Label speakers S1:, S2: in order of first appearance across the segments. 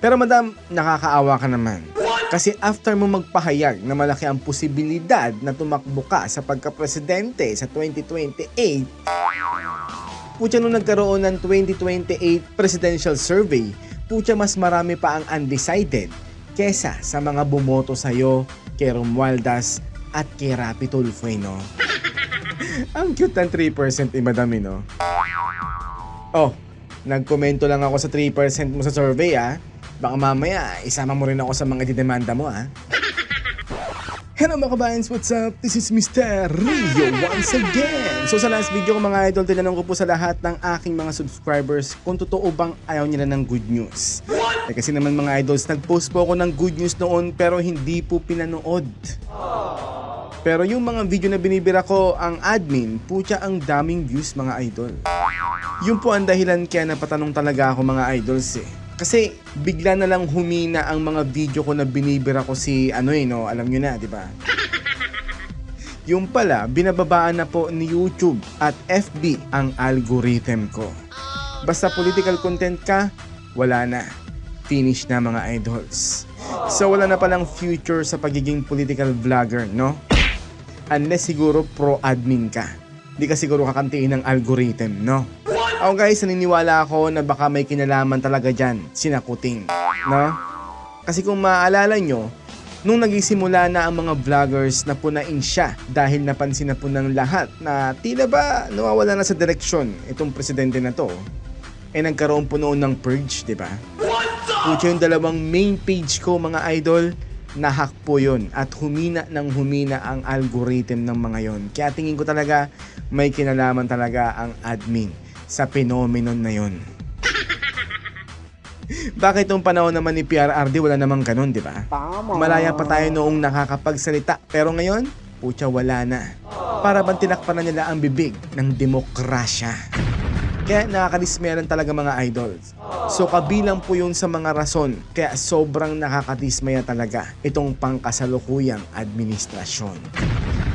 S1: Pero madam, nakakaawa ka naman. Kasi after mo magpahayag na malaki ang posibilidad na tumakbo ka sa pagka-presidente sa 2028, putya nung nagkaroon ng 2028 presidential survey, putya mas marami pa ang undecided kesa sa mga bumoto sa'yo kay Romualdez at kay Rapi eh, no? ang cute ng 3% ni Madam, eh, no? Oh, nagkomento lang ako sa 3% mo sa survey, ah. Baka mamaya, isama mo rin ako sa mga didemanda mo, ah. Hello mga kabayans, what's up? This is Mr. Rio once again. So sa last video ko mga idol, tinanong ko po sa lahat ng aking mga subscribers kung totoo bang ayaw nila ng good news. Eh, kasi naman mga idols, nag-post po ako ng good news noon pero hindi po pinanood. Pero yung mga video na binibira ko, ang admin, putya ang daming views mga idol. Yun po ang dahilan kaya napatanong talaga ako mga idols eh. Kasi bigla na lang humina ang mga video ko na binibira ko si ano eh no, alam nyo na, di ba? Yung pala, binababaan na po ni YouTube at FB ang algorithm ko. Basta political content ka, wala na. Finish na mga idols. So wala na palang future sa pagiging political vlogger, no? Unless siguro pro-admin ka. Di ka siguro kakantiin ng algorithm, no? Ako guys, naniniwala ako na baka may kinalaman talaga dyan, sinakuting, no? Kasi kung maaalala nyo, nung nagisimula na ang mga vloggers na punain siya dahil napansin na po ng lahat na tila ba nawawala na sa direksyon itong presidente na to, eh nagkaroon po noon ng purge, di ba? Pucha yung dalawang main page ko mga idol, nahack po yun at humina ng humina ang algorithm ng mga yon. Kaya tingin ko talaga may kinalaman talaga ang admin sa phenomenon na yon. Bakit nung panahon naman ni PRRD wala namang ganun, di ba? Malaya pa tayo noong nakakapagsalita. Pero ngayon, putya wala na. Para bang tinakpan na nila ang bibig ng demokrasya. Kaya nakakadismayan talaga mga idols. So kabilang po yun sa mga rason kaya sobrang nakakadismaya talaga itong pangkasalukuyang administrasyon.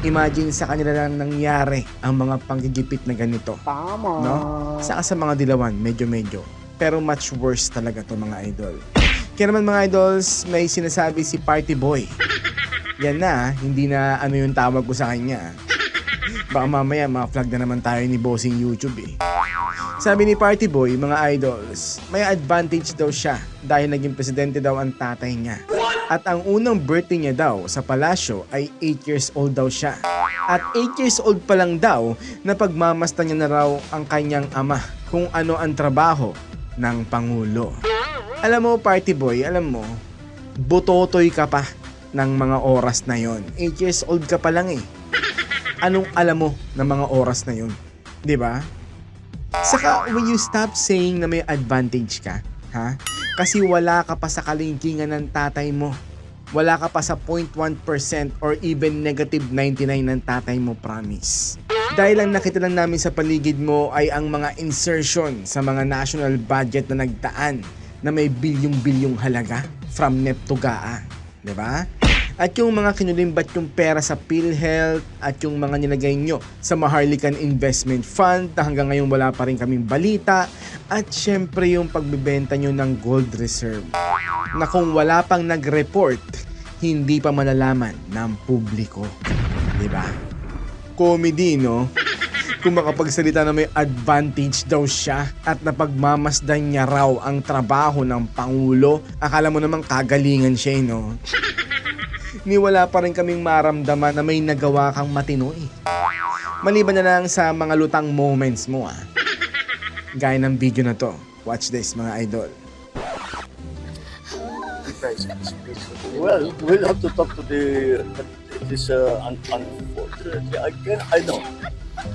S1: Imagine sa kanila lang nangyari ang mga panggigipit na ganito.
S2: Tama.
S1: No? Saka sa mga dilawan, medyo-medyo. Pero much worse talaga to mga idol. Kaya naman mga idols, may sinasabi si Party Boy. Yan na, hindi na ano yung tawag ko sa kanya. Baka mamaya ma-flag na naman tayo ni bossing YouTube eh. Sabi ni Party Boy, mga idols, may advantage daw siya dahil naging presidente daw ang tatay niya. At ang unang birthday niya daw sa palasyo ay 8 years old daw siya. At 8 years old pa lang daw na pagmamasta niya na raw ang kanyang ama kung ano ang trabaho ng Pangulo. Alam mo, Party Boy, alam mo, butotoy ka pa ng mga oras na yon. 8 years old ka pa lang eh. Anong alam mo ng mga oras na yon? 'Di ba? Saka when you stop saying na may advantage ka, ha? Kasi wala ka pa sa kalingkingan ng tatay mo. Wala ka pa sa 0.1% or even negative 99 ng tatay mo, promise. Dahil lang nakita lang namin sa paligid mo ay ang mga insertion sa mga national budget na nagdaan na may bilyong-bilyong halaga from NEP to GAA. At yung mga kinulimbat yung pera sa PhilHealth at yung mga nilagay nyo sa Maharlikan Investment Fund na hanggang ngayon wala pa rin kaming balita at syempre yung pagbibenta nyo ng gold reserve na kung wala pang nag-report, hindi pa malalaman ng publiko. ba? Comedy, no? Kung makapagsalita na may advantage daw siya at napagmamasdan niya raw ang trabaho ng Pangulo, akala mo namang kagalingan siya, eh, no? Ni wala pa rin kaming maramdaman na may nagawa kang matino eh. Maliban na lang sa mga lutang moments mo ah. Gaya ng video na to. Watch this mga idol.
S3: Well, we'll have to talk to the. It is uh, un- unfortunately I can I know,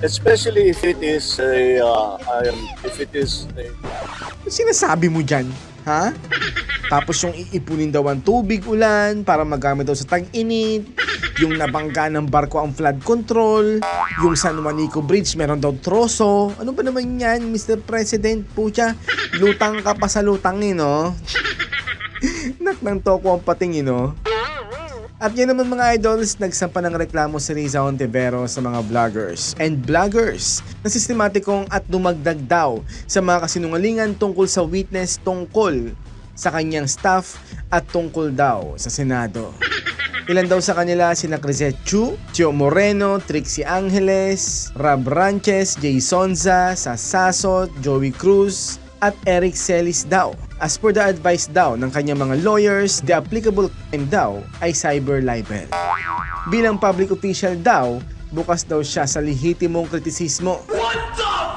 S3: especially if it is a uh, um, if it is a,
S1: sinasabi mo dyan? Ha? Tapos yung iipunin daw ang tubig ulan para magamit daw sa tag-init. Yung nabangga ng barko ang flood control. Yung San Juanico Bridge meron daw troso. Ano ba naman yan, Mr. President? Pucha, lutang ka pa sa lutang eh, no? Nak ng toko ang pating, eh, no? At yan naman mga idols, nagsampa ng reklamo si Riza Ontivero sa mga vloggers and vloggers na sistematikong at dumagdag daw sa mga kasinungalingan tungkol sa witness tungkol sa kanyang staff at tungkol daw sa Senado. Ilan daw sa kanila sina Crisette Chu, Chio Moreno, Trixie Angeles, Rab Ranches, Jay Sonza, Sasasot, Joey Cruz, at Eric Celis daw. As per the advice daw ng kanyang mga lawyers, the applicable crime daw ay cyber libel. Bilang public official daw, bukas daw siya sa lehitimong kritisismo.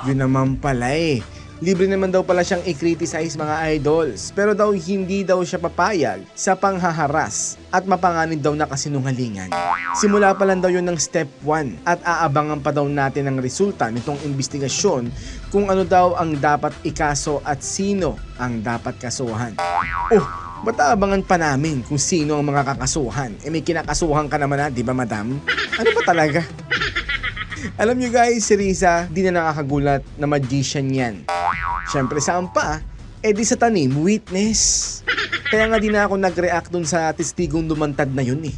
S1: Yun naman pala eh. Libre naman daw pala siyang i-criticize mga idols. Pero daw hindi daw siya papayag sa panghaharas at mapanganib daw na kasinungalingan. Simula pa lang daw yun ng step 1 at aabangan pa daw natin ang resulta nitong investigasyon kung ano daw ang dapat ikaso at sino ang dapat kasuhan. Oh, ba't aabangan pa namin kung sino ang mga kakasuhan? Eh may kinakasuhan ka naman na, di ba madam? Ano ba talaga? Alam nyo guys, si Risa, di na nakakagulat na magician yan. Siyempre saan pa? Eh di sa tanim, witness. Kaya nga di na ako nag-react dun sa testigong lumantad na yun eh.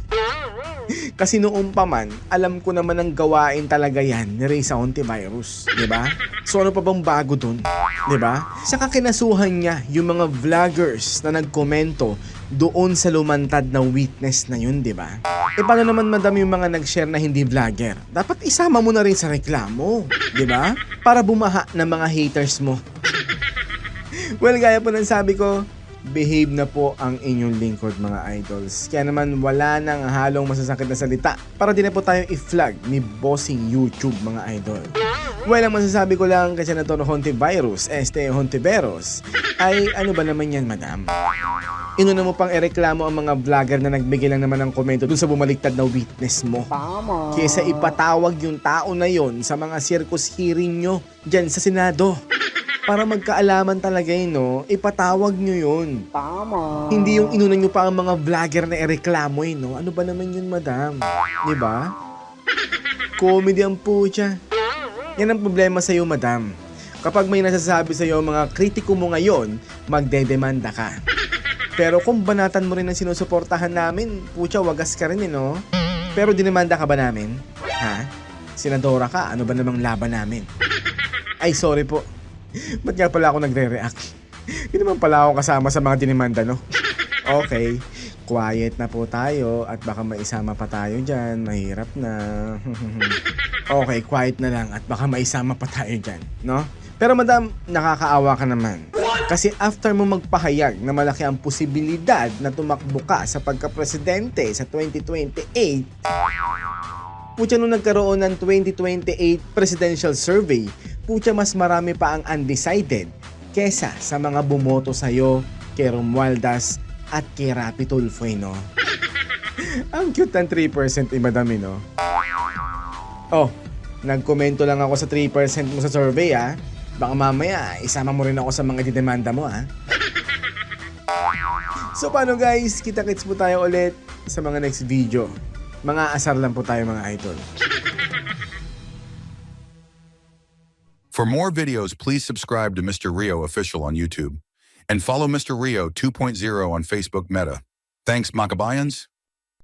S1: Kasi noong pa man, alam ko naman ang gawain talaga yan ni Risa Ontivirus. di ba? So ano pa bang bago dun? di ba? Saka kinasuhan niya yung mga vloggers na nagkomento doon sa lumantad na witness na yun, di ba? E paano naman madami yung mga nag-share na hindi vlogger? Dapat isama mo na rin sa reklamo, di ba? Para bumaha ng mga haters mo. well, gaya po ng sabi ko, behave na po ang inyong lingkod mga idols. Kaya naman wala nang halong masasakit na salita para di na po tayo i-flag ni bossing YouTube mga idol. Well, ang masasabi ko lang kasi na to no Hontivirus, este Hontiveros, ay ano ba naman yan madam? Inuna mo pang ireklamo ang mga vlogger na nagbigay lang naman ng komento dun sa bumaliktad na witness mo.
S2: Tama.
S1: Kesa ipatawag yung tao na yon sa mga circus hearing nyo dyan sa Senado. Para magkaalaman talaga yun, no? Ipatawag nyo yun.
S2: Tama.
S1: Hindi yung inuna nyo pa ang mga vlogger na ireklamo eh, no? Ano ba naman yun, madam? Di ba? Comedy ang pucha. Yan ang problema sa iyo, madam. Kapag may nasasabi sa iyo mga kritiko mo ngayon, magdedemanda ka. Pero kung banatan mo rin ang sinusuportahan namin, pucha, wagas ka rin eh, no? Pero dinemanda ka ba namin? Ha? Senadora ka, ano ba namang laban namin? Ay, sorry po. Ba't nga pala ako nagre-react? Hindi naman pala ako kasama sa mga dinemanda, no? Okay, quiet na po tayo at baka maisama pa tayo dyan. Mahirap na. okay, quiet na lang at baka maisama pa tayo dyan, no? Pero madam, nakakaawa ka naman. Kasi after mo magpahayag na malaki ang posibilidad na tumakbo ka sa pagka-presidente sa 2028, Pucha nung nagkaroon ng 2028 presidential survey, pucha mas marami pa ang undecided kesa sa mga bumoto sa'yo kay Romualdez at kay Rapi Tulfo, no? ang cute ng 3% eh, madami, no? Oh, nagkomento lang ako sa 3% mo sa survey, ah. Baka mamaya, isama mo rin ako sa mga didemanda mo, ah. So paano guys, kita-kits po tayo ulit sa mga next video. Mga asar lang po tayo mga idol.
S4: For more videos, please subscribe to Mr. Rio Official on YouTube and follow Mr. Rio 2.0 on Facebook Meta. Thanks, Makabayans.